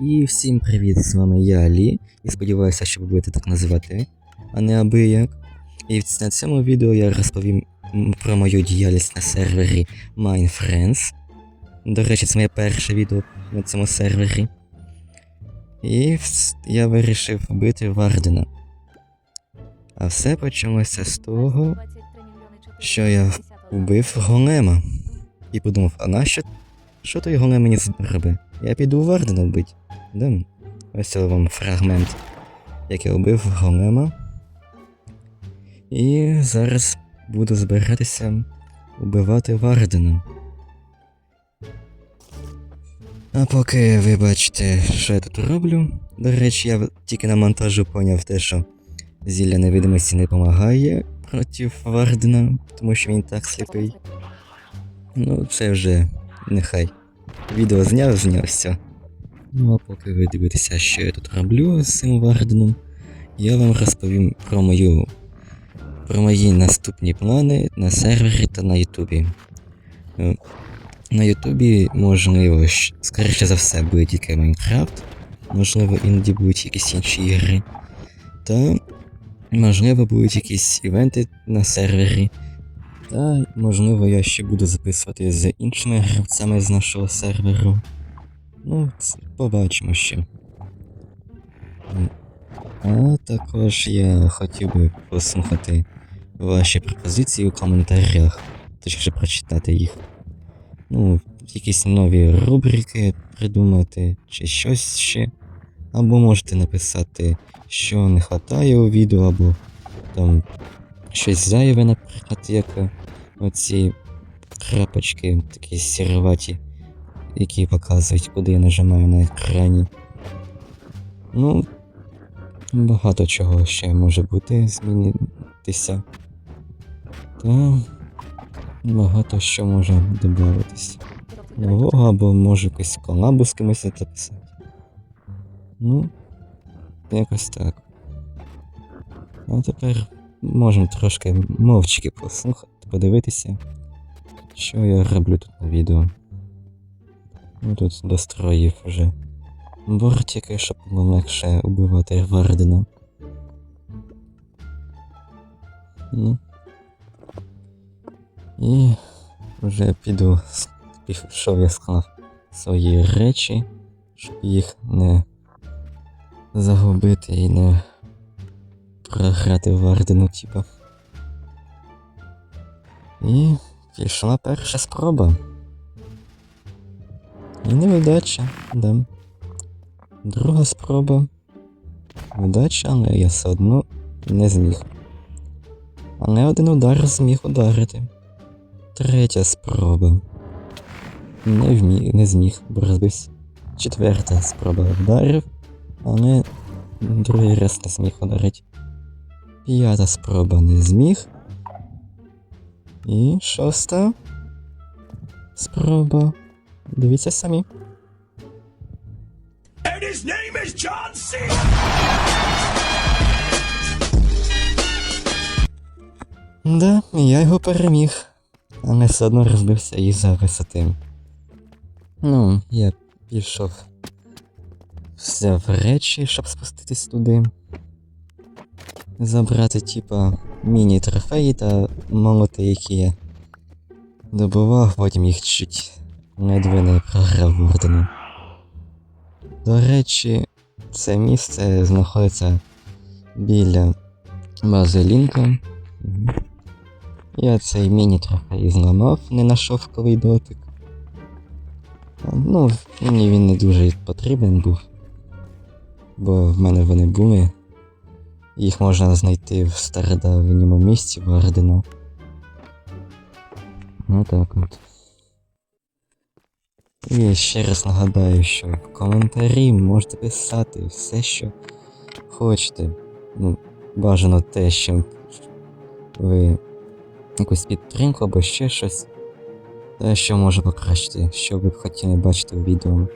І всім привіт, з вами я Алі, і сподіваюся, що ви будете так називати, а не аби як. І на цьому відео я розповім про мою діяльність на сервері MindFriends. До речі, це моє перше відео на цьому сервері. І я вирішив вбити Вардена. А все почалося з того, що я вбив голема. І подумав, а нащо? Що той голем мені зробить? Я піду Вардена вбити. Да? Ось вам фрагмент, як я вбив голема. І зараз буду збиратися вбивати Вардена. А поки ви бачите, що я тут роблю. До речі, я тільки на монтажу поняв те, що зілля невидимості не допомагає проти Вардена, тому що він так сліпий. Ну, це вже нехай. Відео зняв, зняв все. Ну а поки ви дивитеся, що я тут роблю з цим Варденом, я вам розповім про мою. Про мої наступні плани на сервері та на Ютубі. Е, На Ютубі, можливо, скоріше за все, буде тільки Майнкрафт, можливо, іноді будуть якісь інші ігри. Та можливо будуть якісь івенти на сервері. Та можливо я ще буду записувати з іншими гравцями з нашого серверу. Ну, побачимо ще. А також я хотів би послухати ваші пропозиції у коментарях, точніше прочитати їх. Ну, якісь нові рубрики придумати, чи щось ще. Або можете написати, що не вистачає у відео, або там щось зайве, наприклад, як оці крапочки, такі сіроваті, які показують, куди я нажимаю на екрані. Ну, багато чого ще може бути змінитися. Та багато що може додатись. Нового або може якусь колабу з кимось записати. Ну, якось так. А тепер можемо трошки мовчки послухати, подивитися, що я роблю тут на відео. Тут достроїв вже бортики, щоб легше убивати Вардена. Ну. І вже піду, пішов я склав свої речі, щоб їх не загубити і не програти Вардену, типа. І пішла перша спроба. І невдача, да. Друга спроба. Вдача, але я все одно не зміг. Але один удар зміг ударити. Третя спроба. Не, вмі... не зміг, бо розбився. Четверта спроба вдарив, але другий раз не зміг ударити. П'ята спроба не зміг. І шоста спроба. Дивіться самі. And his name is John C. Да, я його переміг. Але все одно розбився із-за висоти. Ну, я пішов. Взяв речі, щоб спуститись туди. Забрати, типа, міні-трофеї та молоти, які я добував, потім їх чуть ледве не програв Вордену. До речі, це місце знаходиться біля бази Лінка. Я цей міні трохи і зламав, не на шовковий дотик. Ну, мені він не дуже потрібен був. Бо в мене вони були. Їх можна знайти в стародавньому місці Вардена. Ну так от. І ще раз нагадаю, що в коментарі можете писати все, що хочете. Ну, бажано те, що ви якусь підтримку або ще щось. Те, що може покращити, що ви б хотіли бачити у відео.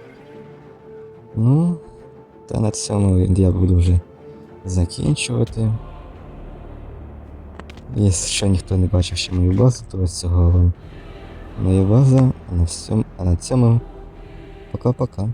Ну, та на цьому я буду вже закінчувати. Якщо ніхто не бачив ще мою базу, то ось цього вам моя база, на всьому, а на цьому пока-пока.